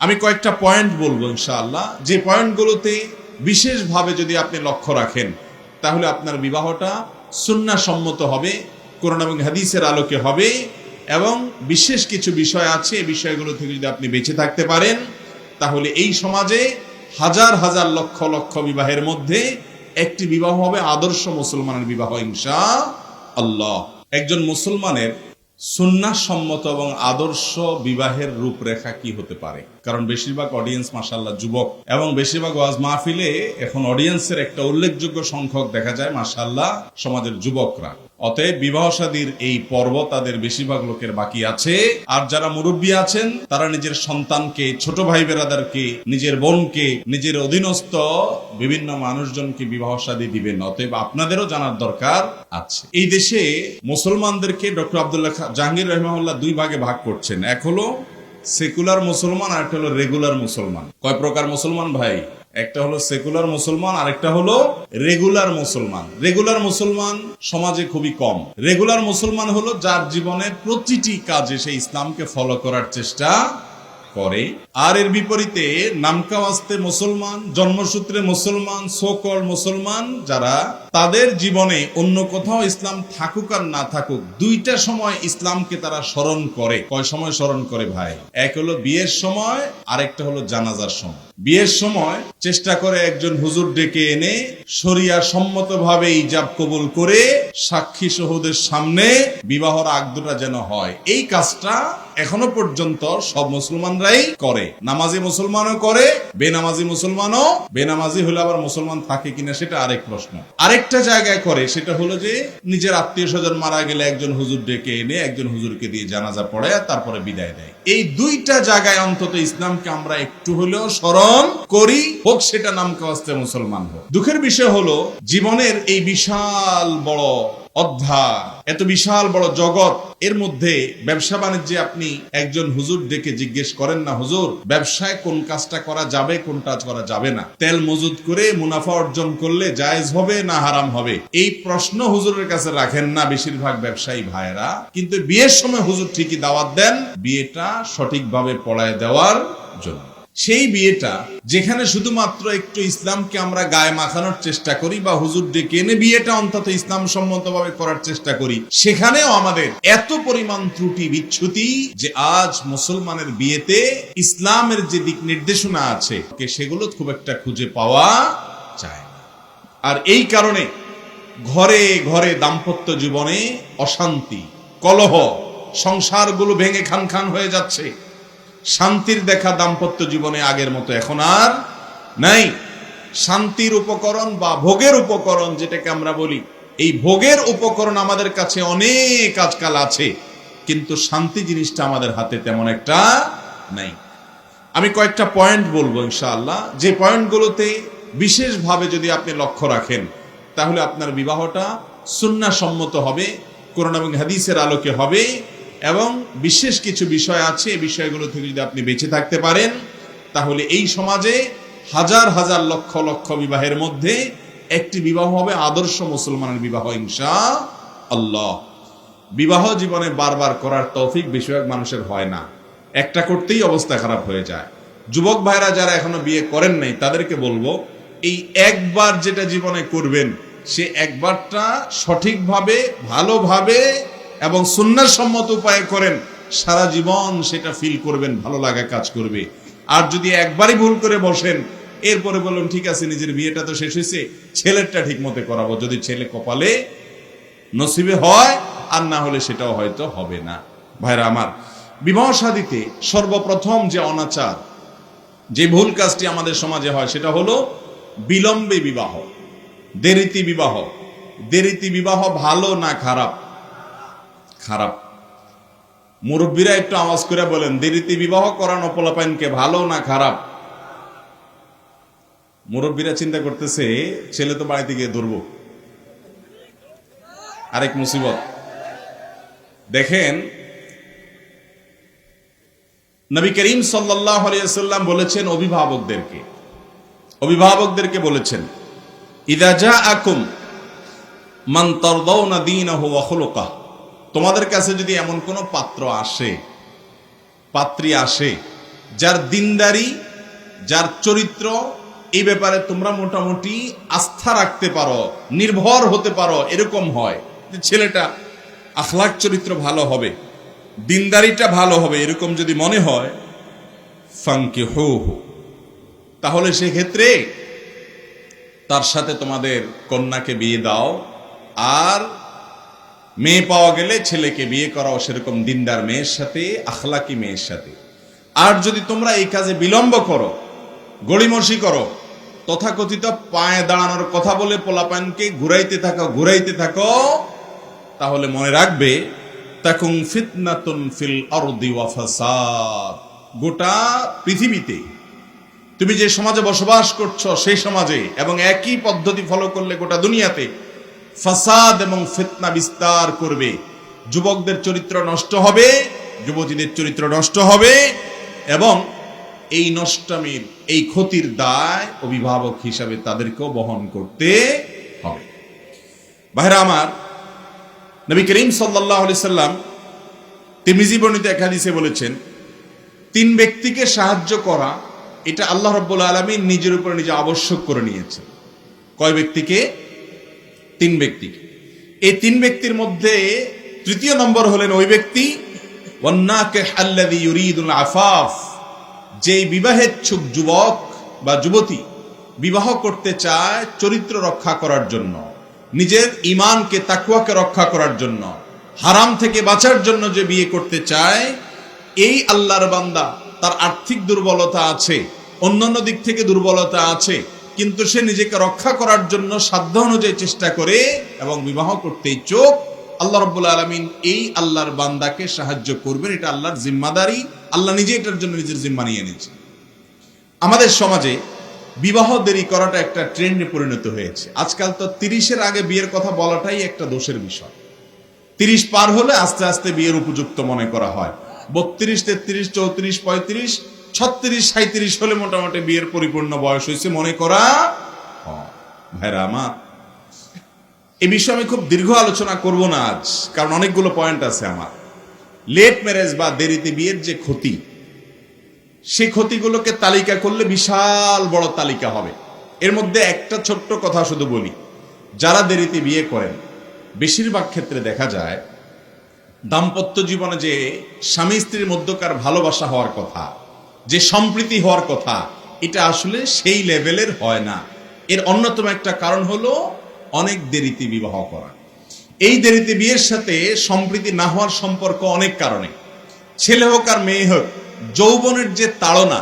আমি কয়েকটা পয়েন্ট বলব ইনশাআল্লাহ। যে পয়েন্টগুলোতে বিশেষভাবে যদি আপনি লক্ষ্য রাখেন, তাহলে আপনার বিবাহটা সম্মত হবে, কোরআন এবং হাদিসের আলোকে হবে, এবং বিশেষ কিছু বিষয় আছে, এই বিষয়গুলো থেকে যদি আপনি বেঁচে থাকতে পারেন, তাহলে এই সমাজে হাজার হাজার লক্ষ লক্ষ বিবাহের মধ্যে একটি বিবাহ হবে আদর্শ মুসলমানের বিবাহ ইনশা আল্লাহ একজন মুসলমানের সুন্নাসম্মত এবং আদর্শ বিবাহের রূপরেখা কি হতে পারে? কারণ বেশিরভাগ অডিয়েন্স মাসাল্লাহ যুবক এবং বেশিরভাগ ওয়াজ মাহফিলে এখন অডিয়েন্সের একটা উল্লেখযোগ্য সংখ্যক দেখা যায় মাসাল্লাহ সমাজের যুবকরা। অতএব বিবাহ শাদীর এই পর্ব তাদের বেশিরভাগ লোকের বাকি আছে। আর যারা মুরব্বী আছেন, তারা নিজের সন্তানকে, ছোট ভাই বেরাদারকে, নিজের বোনকে, নিজের অধীনস্থ বিভিন্ন মানুষজনকে বিবাহ শাদী দিবেন। অতএব আপনাদেরও জানার দরকার আছে। এই দেশে মুসলমানদেরকে ডক্টর আবদুল্লাহ জাহাঙ্গীর রহমাউল্লাহ দুই ভাগে ভাগ করছেন। এক হলো সেকুলার মুসলমান আর একটা হলো রেগুলার মুসলমান। কয় প্রকার মুসলমান ভাই? একটা হলো সেকুলার মুসলমান, আরেকটা হলো রেগুলার মুসলমান। রেগুলার মুসলমান সমাজে খুবই কম। রেগুলার মুসলমান হলো যার জীবনে প্রতিটি কাজে সে ইসলামকে ফলো করার চেষ্টা করে আর এর বিপরীতে নামকাওয়াস্তে মুসলমান, জন্মসূত্রে মুসলমান সোকল মুসলমান, যারা তাদের জীবনে অন্য কোথাও ইসলাম থাকুক আর না থাকুক, দুইটা সময় ইসলামকে তারা স্মরণ করে। কয় সময় স্মরণ করে ভাই? এক হলো বিয়ের সময়, আরেকটা হলো জানাজার সময়। বিয়ের সময় চেষ্টা করে একজন হুজুর ডেকে এনে শরিয়া সম্মত ভাবে ইজাব কবুল করে সাক্ষী সহদের সামনে বিবাহর আগদুটা যেন হয়। এই কাজটা এখনও পর্যন্ত সব মুসলমানরাই করে। নামাজি মুসলমানও করে, বেনামাজি মুসলমানও। বেনামাজি হলে আবার মুসলমান থাকে কিনা সেটা আরেক প্রশ্ন। আরেকটা জায়গায় করে, সেটা হলো যে নিজের আত্মীয় স্বজন মারা গেলে একজন হুজুর ডেকে এনে একজন হুজুরকে দিয়ে জানাজা পড়ে তারপরে বিদায় দেয়। এই দুইটা জায়গায় অন্তত ইসলামকে আমরা একটু হলেও স্মরণ করি, হোক সেটা নামকে আসতে মুসলমান হোক। দুঃখের বিষয় হলো, জীবনের এই বিশাল বড় অধ্যায় এত বিশাল বড় জগৎ, এর মধ্যে ব্যবসা বাণিজ্যে আপনি একজন হুজুর ডেকে জিজ্ঞেস করেন না, হুজুর, ব্যবসায় কোন কাজটা করা যাবে কোন কাজ করা যাবে না? তেল মজুদ করে মুনাফা অর্জন করলে জায়েজ হবে না হারাম হবে? এই প্রশ্ন হুজুরের কাছে রাখেন না বেশিরভাগ ব্যবসায়ী ভাইরা কিন্তু বিয়ের সময় হুজুর ঠিকই দাওয়াত দেন, বিয়েটা সঠিকভাবে পড়ায় দেওয়ার জন্য। সেই বিয়েটা যেখানে শুধুমাত্র একটু ইসলামকে আমরা গায়ে মাখানোর চেষ্টা করি বা হুজুর ডেকে এনে বিয়েটা অন্তত ইসলাম সম্মতভাবে করার চেষ্টা করি, সেখানেও আমাদের এত পরিমাণ ত্রুটি বিচ্ছুতি যে আজ মুসলমানের বিয়েতে ইসলামের যে দিক নির্দেশনা আছে সেগুলো খুব একটা খুঁজে পাওয়া যায়। আর এই কারণে ঘরে ঘরে দাম্পত্য জীবনে অশান্তি, কলহ, সংসারগুলো ভেঙে খান খান হয়ে যাচ্ছে শান্তির দেখা দাম্পত্য জীবনে আগের মতো এখন আর নাই। শান্তির উপকরণ বা ভোগের উপকরণ যেটাকে আমরা বলি, এই ভোগের উপকরণ আমাদের কাছে অনেক আজকাল আছে, কিন্তু শান্তি জিনিসটা আমাদের হাতে তেমন একটা নাই। আমি কয়েকটা পয়েন্ট বলব ইনশাআল্লাহ। যে পয়েন্টগুলোতে বিশেষভাবে যদি আপনি লক্ষ্য রাখেন, তাহলে আপনার বিবাহটা সুন্না সম্মত হবে, কোরআন এবং হাদিসের আলোকে হবে। এবং বিশেষ কিছু বিষয় আছে, এই বিষয়গুলো থেকে যদি আপনি বেঁচে থাকতে পারেন, তাহলে এই সমাজে হাজার হাজার লক্ষ লক্ষ বিবাহের মধ্যে একটি বিবাহ হবে আদর্শ মুসলমানের বিবাহ ইনশা আল্লাহ বিবাহ জীবনে বারবার করার তৌফিক বেশিরভাগ মানুষের হয় না। একটা করতেই অবস্থা খারাপ হয়ে যায়। যুবক ভাইরা যারা এখনও বিয়ে করেন নাই, তাদেরকে বলব, এই একবার যেটা জীবনে করবেন, সে একবারটা সঠিকভাবে, ভালোভাবে এবং সুন্নার সম্মত উপায়ে করেন, সারা জীবন সেটা ফিল করবেন, ভালো লাগা কাজ করবে। আর যদি একবারই ভুল করে বসেন, এরপরে বলুন, ঠিক আছে, নিজের বিয়েটা তো শেষ হয়েছে, ছেলেরটা ঠিক মতো করাবো। যদি ছেলে কপালে নসিবে হয়, আর না হলে সেটাও হয়তো হবে না। ভাইরা আমার, বিবাহ শাদীতে সর্বপ্রথম যে অনাচার, যে ভুল কাজটি আমাদের সমাজে হয়, সেটা হলো বিলম্বে বিবাহ, দেরিতি বিবাহ। দেরিতি বিবাহ ভালো না খারাপ? খারাপ। মুরব্বীরা একটু আওয়াজ করে বলেন দেরিতে বিবাহ করানো পোলাপাইনকে ভালো না খারাপ? মুরব্বীরা চিন্তা করতেছে, ছেলে তো বাড়িতে গিয়ে ধরবো। আরেক মুসিবত। দেখেন, নবী করিম সাল্লাহ বলেছেন অভিভাবকদেরকে। অভিভাবকদেরকে বলেছেন, ইদা যা আকুম মান তরদাউনা দীনাহু ওয়া খুলুকাহ। তোমাদের কাছে যদি এমন কোনো পাত্র আসে, পাত্রী আসে, যার দিনদারি, যার চরিত্র, এই ব্যাপারে তোমরা মোটামুটি আস্থা রাখতে পারো, নির্ভর হতে পারো, এরকম হয় যে ছেলেটা আখলাক চরিত্র ভালো হবে, দিনদারিটা ভালো হবে, এরকম যদি মনে হয় ফাঙ্কি হো হো তাহলে সেক্ষেত্রে তার সাথে তোমাদের কন্যাকে বিয়ে দাও, আর মেয়ে পাওয়া গেলে ছেলেকে বিয়ে করাও সেরকম দিনদার মেয়ের সাথে, আখলাকি মেয়ের সাথে। আর যদি তোমরা এই কাজে বিলম্ব করো, গড়িমসি করো, তথাকথিত পায়ে দাঁড়ানোর কথা বলে পোলাপানকে ঘুরাইতে থাকো ঘুরাইতে থাকো, তাহলে মনে রাখবে তাকুং ফিতনাতুন ফিল গোটা পৃথিবীতে তুমি যে সমাজে বসবাস করছ, সেই সমাজে এবং একই পদ্ধতি ফলো করলে গোটা দুনিয়াতে ফাসাদ এবং ফিতনা বিস্তার করবে। যুবকদের চরিত্র নষ্ট হবে, যুবতীদের চরিত্র নষ্ট হবে এবং এই নষ্টমীর, এই ক্ষতির দায় অভিভাবক হিসাবে তাদেরকেও বহন করতে হবে। ভাইরা আমার, নবী করিম সাল্লাহ সাল্লাম তিরমিজি বর্ণিত এক হাদিসে বলেছেন, তিন ব্যক্তিকে সাহায্য করা, এটা আল্লাহ রব্বুল আলমী নিজের উপর নিজে আবশ্যক করে নিয়েছেন। কয় ব্যক্তিকে? তিন ব্যক্তিকে এই তিন ব্যক্তির মধ্যে তৃতীয় নম্বর হলেন ওই ব্যক্তি আফাফ যেই বিবাহেচ্ছুক যুবক বা যুবতী বিবাহ করতে চায় চরিত্র রক্ষা করার জন্য, নিজের ইমানকে তাকুয়াকে রক্ষা করার জন্য, হারাম থেকে বাঁচার জন্য যে বিয়ে করতে চায়, এই আল্লাহর বান্দা তার আর্থিক দুর্বলতা আছে, অন্যান্য দিক থেকে দুর্বলতা আছে কিন্তু সে নিজেকে রক্ষা করার জন্য সাধ্য অনুযায়ী চেষ্টা করে এবং বিবাহ করতে চোখ। আল্লাহ রব্বুল আলমিন এই আল্লাহর বান্দাকে সাহায্য করবেন। এটা আল্লাহর জিম্মাদারি। আল্লাহ নিজে এটার জন্য নিজের জিম্মা নিয়ে নিয়েছে আমাদের সমাজে বিবাহ দেরি করাটা একটা ট্রেন্ডে পরিণত হয়েছে। আজকাল তো তিরিশের আগে বিয়ের কথা বলাটাই একটা দোষের বিষয়। তিরিশ পার হলে আস্তে আস্তে বিয়ের উপযুক্ত মনে করা হয়। বত্রিশ, তেত্রিশ, চৌত্রিশ, পঁয়ত্রিশ ছত্রিশ সাঁত্রিশ হলে মোটামুটি বিয়ের পরিপূর্ণ বয়স হয়েছে, মনে করা। ভাইরা আমার এ বিষয়ে আমি খুব দীর্ঘ আলোচনা করব না আজ, কারণ অনেকগুলো পয়েন্ট আছে আমার লেট ম্যারেজ বা দেরিতে বিয়ের যে ক্ষতি, সেই ক্ষতিগুলোকে তালিকা করলে বিশাল বড় তালিকা হবে এর মধ্যে একটা ছোট্ট কথা শুধু বলি, যারা দেরিতে বিয়ে করেন, বেশিরভাগ ক্ষেত্রে দেখা যায়, দাম্পত্য জীবনে যে স্বামী স্ত্রীর মধ্যকার ভালোবাসা হওয়ার কথা যে সম্প্রীতি হওয়ার কথা, এটা আসলে সেই লেভেলের হয় না। এর অন্যতম একটা কারণ হলো অনেক দেরিতে বিবাহ করা। এই দেরিতে বিয়ের সাথে সম্প্রীতি না হওয়ার সম্পর্ক অনেক কারণে। ছেলে হোক আর মেয়ে হোক, যৌবনের যে তাড়না,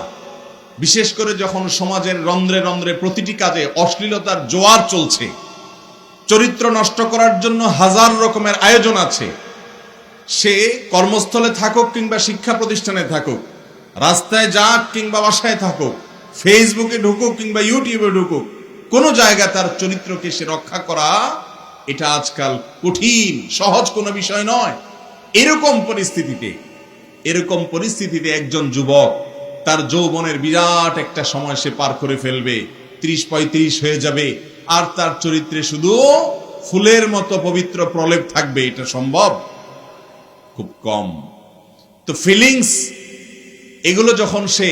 বিশেষ করে যখন সমাজের রন্ধ্রে রন্ধ্রে প্রতিটি কাজে অশ্লীলতার জোয়ার চলছে, চরিত্র নষ্ট করার জন্য হাজার রকমের আয়োজন আছে। সে কর্মস্থলে থাকুক কিংবা শিক্ষা প্রতিষ্ঠানে থাকুক রাস্তায় যাক কিংবা বাসায় থাকুক ফেসবুকে ঢুকুক কিংবা ইউটিউবে ঢুকুক, কোনো জায়গা তার চরিত্রকে সে রক্ষা করা, এটা আজকাল কঠিন, সহজ কোনো বিষয় নয়। এরকম পরিস্থিতিতে এরকম পরিস্থিতিতে একজন যুবক, তার যৌবনের বিরাট একটা সময় সে পার করে ফেলবে, ত্রিশ পঁয়ত্রিশ হয়ে যাবে, আর তার চরিত্রে শুধু ফুলের মতো পবিত্র প্রলেপ থাকবে, এটা সম্ভব? খুব কম। তো ফিলিংস এগুলো যখন সে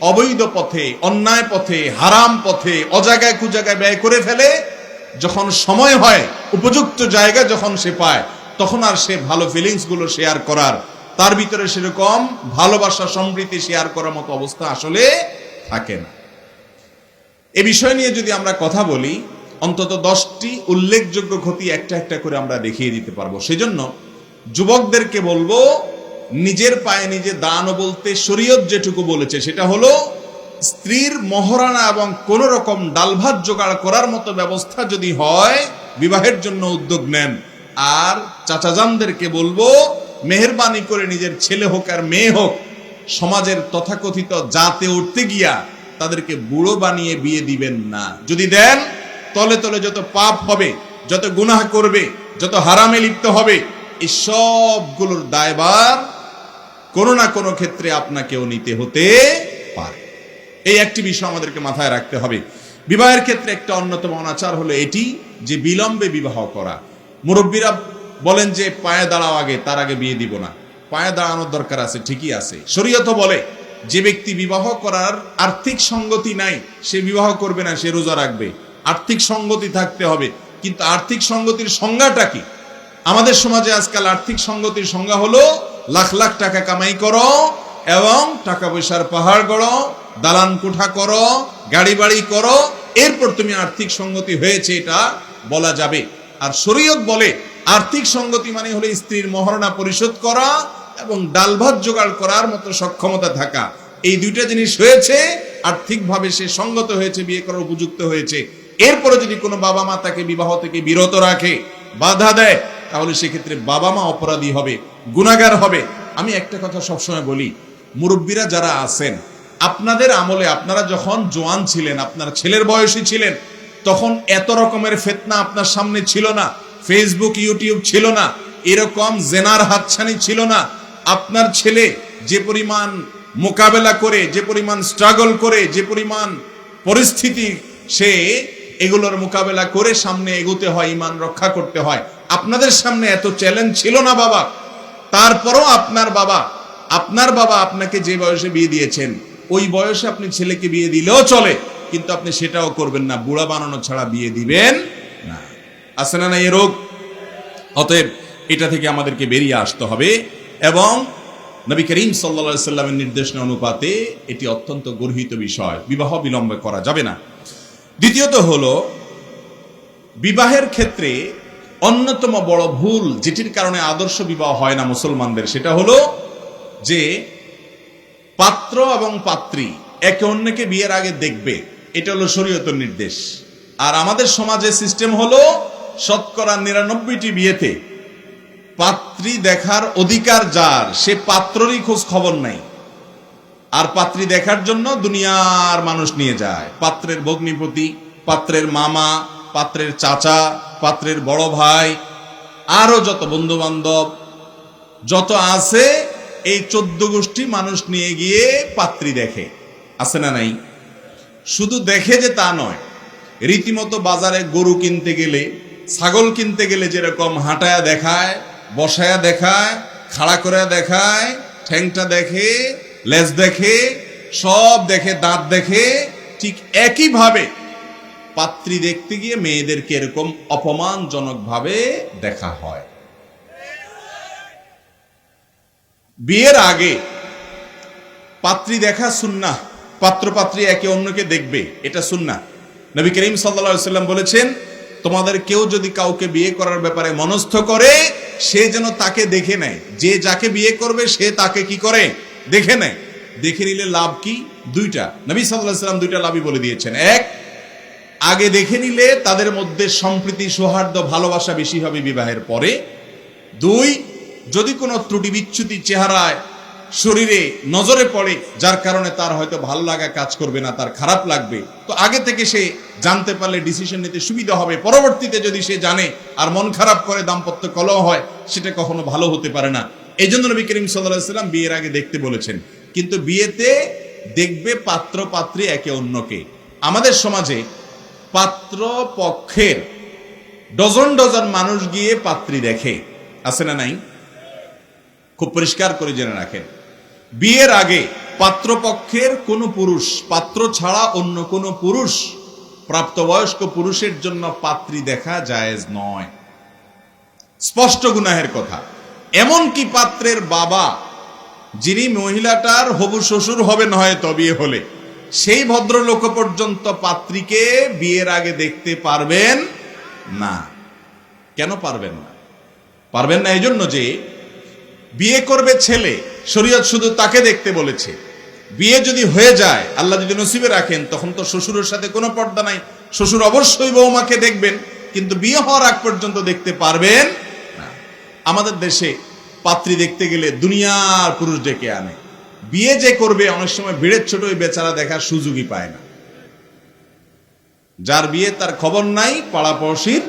অবৈধ পথে, অন্যায় পথে, হারাম পথে অজাগায় কুজাগায় ব্যয় করে ফেলে, যখন সময় হয়, উপযুক্ত জায়গা যখন সে পায়, তখন আর সে ভালো ফিলিংসগুলো শেয়ার করার। তার ভিতরে সেরকম ভালোবাসা সম্প্রীতি শেয়ার করার মতো অবস্থা আসলে থাকে না। এ বিষয় নিয়ে যদি আমরা কথা বলি, অন্তত দশটি উল্লেখযোগ্য ক্ষতি একটা একটা করে আমরা দেখিয়ে দিতে পারব। সেজন্য যুবকদেরকে বলব নিজের পায়ে নিজে দান বলতে শরীয়ত যেটুকু বলেছে, সেটা হলো স্ত্রীর মহারানা এবং কোন রকম ডালভাত জোগাড় করার মতো ব্যবস্থা যদি হয়, বিবাহের জন্য উদ্যোগ নেন। আর চাচাজানদেরকে বলব, মেহরবানি করে নিজের ছেলে হোক আর মেয়ে হোক, সমাজের তথাকথিত জাতে উঠতে গিয়া তাদেরকে বুড়ো বানিয়ে বিয়ে দিবেন না। যদি দেন, তলে তলে যত পাপ হবে, যত গুনাহ করবে, যত হারামে লিপ্ত হবে এই সবগুলোর দায়বার কোনো না কোনো ক্ষেত্রে আপনাকেও নিতে হতে পারে। এই একটি বিষয় আমাদেরকে মাথায় রাখতে হবে। বিবাহের ক্ষেত্রে একটা অন্যতম অনাচার হলো এটি যে বিলম্বে বিবাহ করা। মুরব্বীরা বলেন যে পায়ে দাঁড়াও আগে, তার আগে বিয়ে দিব না। পায়ে দাঁড়ানোর দরকার আছে, ঠিকই আছে। শরীয়ত বলে, যে ব্যক্তি বিবাহ করার আর্থিক সঙ্গতি নাই, সে বিবাহ করবে না, সে রোজা রাখবে। আর্থিক সঙ্গতি থাকতে হবে, কিন্তু আর্থিক সঙ্গতির সংজ্ঞাটা কি? আমাদের সমাজে আজকাল আর্থিক সঙ্গতির সংজ্ঞা হলো লাখ লাখ টাকা কামাই করো এবং টাকা পয়সার পাহাড় গড়ো, দালান কোঠা করো, গাড়ি বাড়ি করো, এরপর তুমি আর্থিক সঙ্গতি হয়েছে এটা বলা যাবে। আর শরীয়ত বলে আর্থিক সঙ্গতি মানে হলো স্ত্রীর মহারণা পরিশোধ করা এবং ডাল ভাত জোগাড় করার মতো সক্ষমতা থাকা। এই দুইটা জিনিস হয়েছে, আর্থিকভাবে সে সঙ্গত হয়েছে, বিয়ে করার উপযুক্ত হয়েছে। এরপরে যদি কোনো বাবা মা তাকে বিবাহ থেকে বিরত রাখে, বাধা দেয় তাহলে সেক্ষেত্রে বাবা মা অপরাধী হবে গুণাগার হবে। আমি একটা কথা সবসময় বলি, মুরব্বীরা যারা আছেন, আপনাদের আমলে আপনারা যখন জোয়ান ছিলেন, আপনার ছেলের বয়সী ছিলেন, তখন এত রকমের ফেতনা আপনার সামনে ছিল না ফেসবুক ইউটিউব ছিল না, এরকম জেনার হাতছানি ছিল না। আপনার ছেলে যে পরিমাণ মোকাবেলা করে, যে পরিমাণ স্ট্রাগল করে, যে পরিমাণ পরিস্থিতি, সে এগুলোর মোকাবেলা করে সামনে এগোতে হয় ইমান রক্ষা করতে হয়। আপনাদের সামনে এত চ্যালেঞ্জ ছিল না বাবা। তারপরও আপনার বাবা আপনার বাবা আপনাকে যে বয়সে বিয়ে দিয়েছেন, ওই বয়সে আপনি ছেলেকে বিয়ে দিলেও চলে, কিন্তু আপনি সেটাও করবেন না। বুড়া বানানো ছাড়া বিয়ে দিবেন না। আছে না না এ রোগ? অতএব এটা থেকে আমাদেরকে বেরিয়ে আসতে হবে এবং নবী করিম সাল্লা সাল্লামের নির্দেশনা অনুপাতে এটি অত্যন্ত গর্হিত বিষয়। বিবাহ বিলম্ব করা যাবে না। দ্বিতীয়ত হলো, বিবাহের ক্ষেত্রে অন্যতম বড় ভুল যেটির কারণে আদর্শ বিবাহ হয় না মুসলমানদের, সেটা হলো যে পাত্র এবং পাত্রী একে অন্যকে বিয়ের আগে দেখবে। এটা হলো শরীয়তের নির্দেশ। আর আমাদের সমাজে সিস্টেম হলো শতকরা নিরানব্বইটি বিয়েতে পাত্রী দেখার অধিকার যার, সে পাত্ররই খোঁজ খবর নাই আর পাত্রী দেখার জন্য দুনিয়ার মানুষ নিয়ে যায়। পাত্রের ভগ্নিপতি, পাত্রের মামা পাত্রের চাচা, পাত্রের বড় ভাই, আরও যত বন্ধু বান্ধব যত আছে, এই চোদ্দ গোষ্ঠী মানুষ নিয়ে গিয়ে পাত্রী দেখে। আছে না নাই? শুধু দেখে যে তা নয়, রীতিমতো বাজারে গরু কিনতে গেলে, ছাগল কিনতে গেলে যেরকম হাঁটায়া দেখায়, বসায়া দেখায়, খাড়া করে দেখায়, ঠ্যাংটা দেখে, লেজ দেখে, সব দেখে, দাঁত দেখে, ঠিক একইভাবে পাত্রী দেখতে গিয়ে মেয়েদেরকে এরকম অপমানজনকভাবে দেখা হয়। বিয়ের আগে পাত্রী দেখা সুন্না পাত্র পাত্রী একে অন্যকে দেখবে, এটা সুন্না নবী করিম সাল্লা সাল্লাম বলেছেন, তোমাদের কেউ যদি কাউকে বিয়ে করার ব্যাপারে মনস্থ করে, সে যেন তাকে দেখে নেয়। যে যাকে বিয়ে করবে, সে তাকে কি করে? দেখে নেয়। দেখে নিলে লাভ কি? দুইটা। নবী সাল্লাহ সাল্লাম দুইটা লাভই বলে দিয়েছেন। এক আগে দেখে নিলে তাদের মধ্যে সম্প্রীতি, সৌহার্দ্য, ভালোবাসা বেশি হবে বিবাহের পরে। দুই, যদি কোনো ত্রুটি বিচ্যুতি চেহারায়, শরীরে নজরে পড়ে, যার কারণে তার হয়তো ভালো লাগা কাজ করবে না, তার খারাপ লাগবে, তো আগে থেকে সে জানতে পারলে ডিসিশন নিতে সুবিধা হবে। পরবর্তীতে যদি সে জানে আর মন খারাপ করে, দাম্পত্য কলহ হয়, সেটা কখনো ভালো হতে পারে না। এই জন্য নবী করিম সাল্লাহ সাল্লাম বিয়ের আগে দেখতে বলেছেন, কিন্তু বিয়েতে দেখবে পাত্র পাত্রী একে অন্যকে। আমাদের সমাজে পাত্র পক্ষের ডজন ডজন মানুষ গিয়ে পাত্রী দেখে। আছে না নাই? খুব পরিষ্কার করে জেনে রাখেন। বিয়ের আগে পাত্রপক্ষের কোনো পুরুষ, পাত্র ছাড়া অন্য কোনো পুরুষ, প্রাপ্তবয়স্ক পুরুষের জন্য পাত্রী দেখা জায়েজ নয়। স্পষ্ট গুনাহের কথা। এমনকি পাত্রের বাবা, যিনি মহিলাটার হবু শ্বশুর হবেন হয়তো বিয়ে হলে সেই ভদ্রলোক পর্যন্ত পাত্রীকে বিয়ের আগে দেখতে পারবেন না। কেন পারবেন না? পারবেন না এই জন্য যে বিয়ে করবে ছেলে, শরীয়ত শুধু তাকে দেখতে বলেছে। বিয়ে যদি হয়ে যায়, আল্লাহ যদি নসিবে রাখেন, তখন তো শ্বশুরের সাথে কোনো পর্দা নাই। শ্বশুর অবশ্যই বৌমাকে দেখবেন, কিন্তু বিয়ে হওয়ার আগ পর্যন্ত দেখতে পারবেন আমাদের দেশে পাত্রী দেখতে গেলে দুনিয়ার পুরুষ ডেকে আনে। বিয়ে যে করবে, অনেক সময় ভিড়ের ছোট ওই বেচারা দেখার সুযোগই পায় না। যার বিয়ে তার খবর নাই, পাড়াপড়শির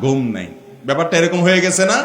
ঘুম নাই। ব্যাপারটা এরকম হয়ে গেছে না?